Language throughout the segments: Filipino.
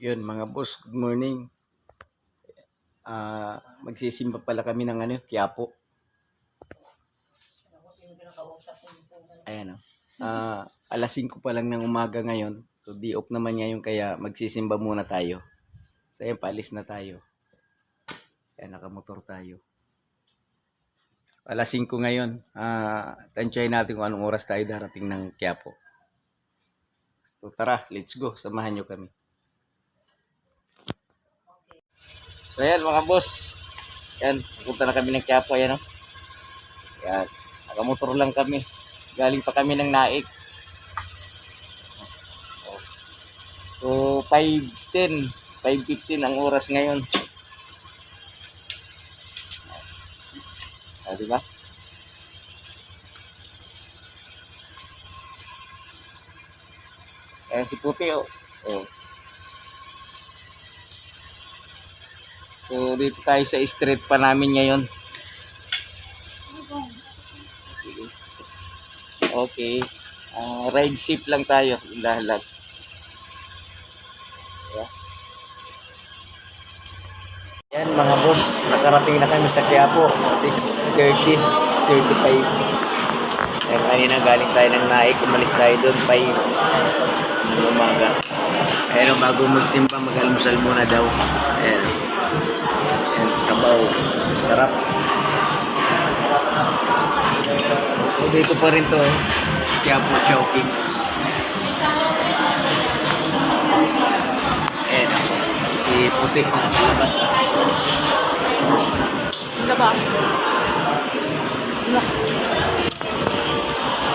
Yun mga boss, good morning. Ah, magsisimba pala kami ng ano, Quiapo. Ayan oh. Ah, alas 5 pa lang ng umaga ngayon. So di off naman ngayon kaya magsisimba muna tayo. So ayan, paalis na tayo. Ayan, nakamotor tayo. Alas 5 ngayon. Ah, tansyahin natin kung anong oras tayo darating ng Quiapo. So tara, let's go. Samahan nyo kami. So ayan mga boss. Yan, pupunta na kami ng Quiapo. Ayan o. Yan, nakamotor lang kami. Galing pa kami ng Naik. So 5.10, 5.15 ang oras ngayon. Ah, di ba? Ayan si Puti oh. oh. So dito tayo sa street pa namin ngayon. Okay. Ah, ride safe lang tayo. Lahat. Yeah. Yan mga boss, nakarating na kami sa Quiapo. 6.30, 6.35. Yan, kanina galing tayo ng Naik, umalis tayo doon, 5 ng umaga. Ayan, bago magsimba, mag-almusal muna daw. Ayan. Sabaw. Sarap. So, dito pa rin to, eh. Quiapo Chowking. Ayan, si Putik na labas. Ah. Ano ba?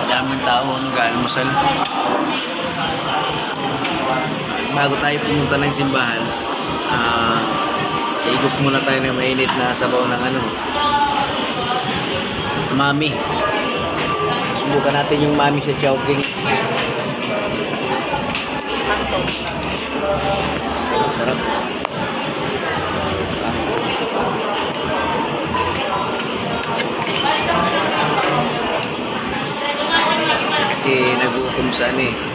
daming tao nag-almusal. Bago tayo pumunta ng simbahan, ah igop muna tayo ng mainit na sabaw ng ano, mami. Subukan natin yung mami sa Chowking. Sarap. Kasi nagutom sa ano eh.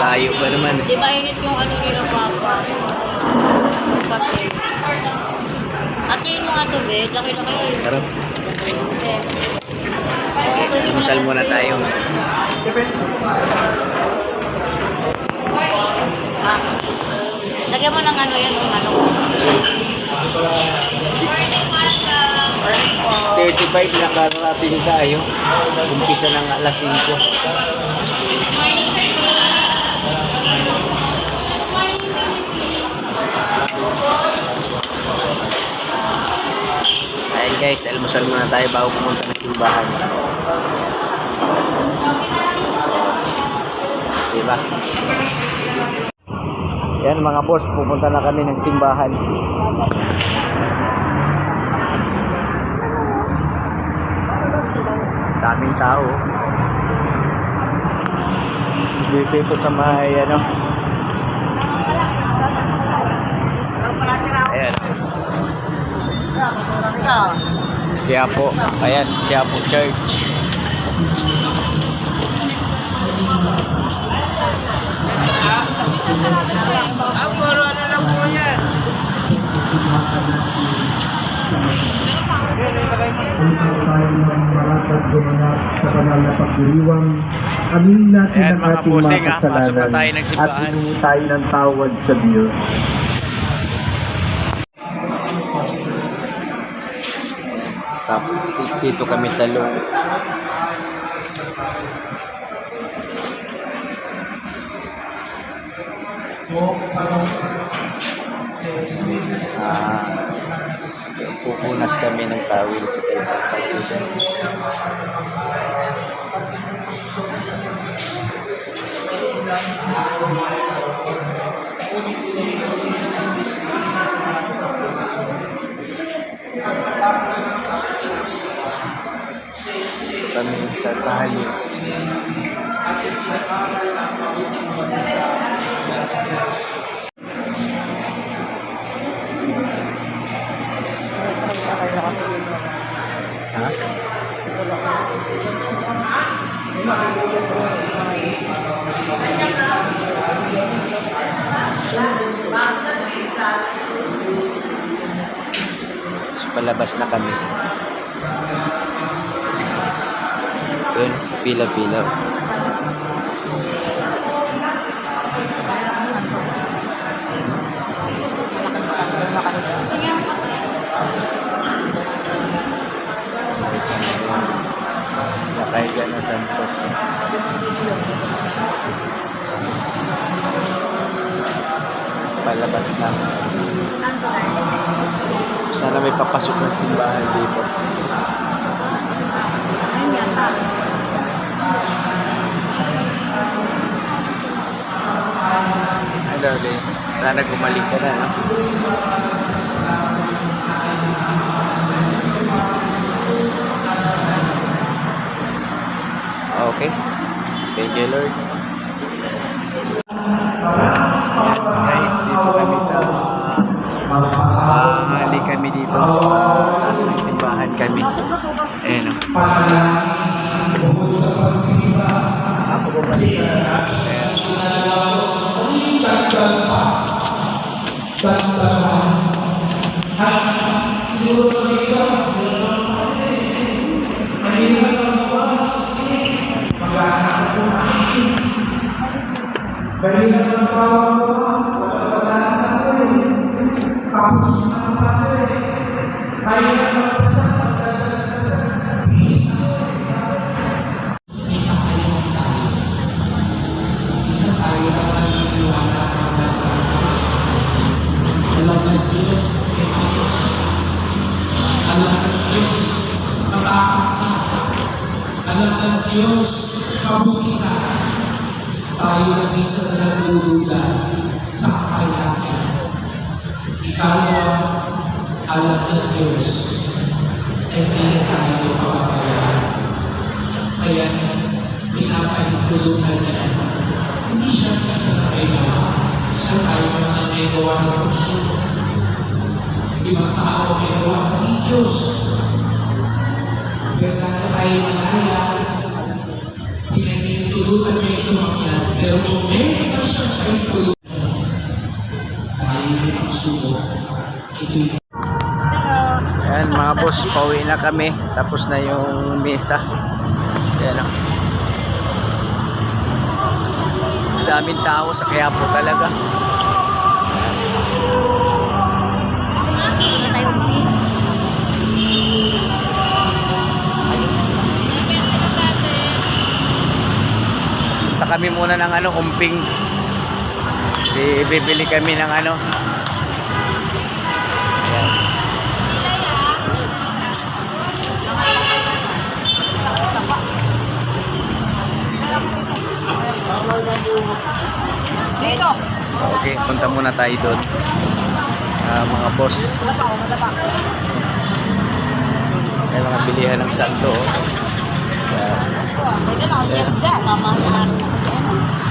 Layo pa naman. Di ba init yung ano nila papa? Kape. Atiin mo nga to, be. Laki-laki. Sarap. Be. Sumusal muna tayo. Ah. Lagyan mo ng ano yan, yung ano. 6.35 nakarating tayo. Umpisa ng alas 5. Guys, almusal muna tayo bago pumunta ng simbahan. Diba? Yan mga boss, pupunta na kami ng simbahan. daming tao dito ito sa may ano ayan kaya po ayan kaya po church upang tayo ng marapat gumanap sa kanal na pagdiriwang. Aminin natin Ayan, ang mga ating pusing, mga ah. Pasok na kasalanan tayo ng at simbahan. hiningi tayo ng tawad sa Diyos. Tapos dito kami sa loob ah pupunas kami ng tawil sa kaibigan kami sa tali Ha? So, palabas na kami. Yun, pila-pila. Nakahiga na santo. Palabas na. Sana may papasok ng simbahan dito. Darling. Sana gumaling ka na, no? Okay. Thank you, Lord. Ayan, guys, dito kami sa Pangali kami dito sa taas ng simbahan kami. Ayan o. Ako po ba? Ayan pagtatagpa, pagtatahan. At siguro sa iba, hindi na. Dahil na magpapas ko na, wala wala na ako eh. Tapos na Anak ng Diyos, mabuti ka. Tayo ng isa na nagdudula sa kakayahan. Ikalawa, alam ng Diyos, hindi na tayo kapapayaan. Kaya, pinapahintulunan niya. Hindi siya kasi na may gawa. Isa tayo na may gawa ng puso. Ibang tao may gawa ng Diyos. Bernardo tayo malaya. Pinahintulutan niya ito mangyari. Pero kung meron pa siyang kahintulutan, tayo may pagsubok. Ito'y Ayan mga boss, pauwi na kami. Tapos na yung mesa. Ayan o. Daming tao sa Quiapo talaga. Muna ng ano, umping. Bibili kami ng ano. Ayan. Dito. Okay, punta muna tayo doon. Ah, mga boss. May mga bilihan ng santo. oh. Ayan. Pwede lang. Pwede lang. Mama.